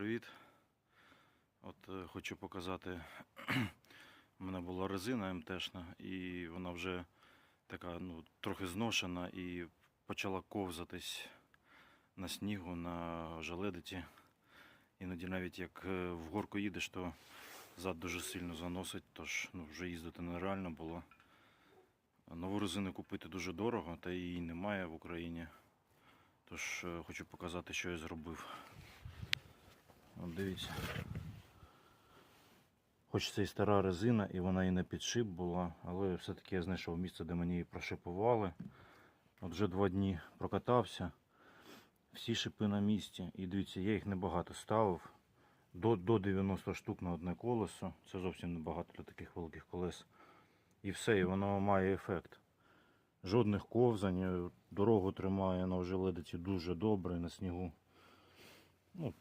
привіт. От е, хочу показати, у мене була резина МТшна, і вона вже така ну, трохи зношена і почала ковзатись на снігу, на желедиці. Іноді навіть як е, в горку їдеш, то зад дуже сильно заносить, тож ну, вже їздити нереально було. Нову резину купити дуже дорого, та її немає в Україні. Тож е, хочу показати, що я зробив. От дивіться. Хоч це і стара резина, і вона і на підшип була, але все-таки я знайшов місце, де мені її прошипували. От вже два дні прокатався. Всі шипи на місці. І дивіться, я їх небагато ставив. До, до 90 штук на одне колесо. Це зовсім небагато для таких великих колес. І все, і воно має ефект. Жодних ковзань, дорогу тримає на ожеледиці дуже добре на снігу. Ну,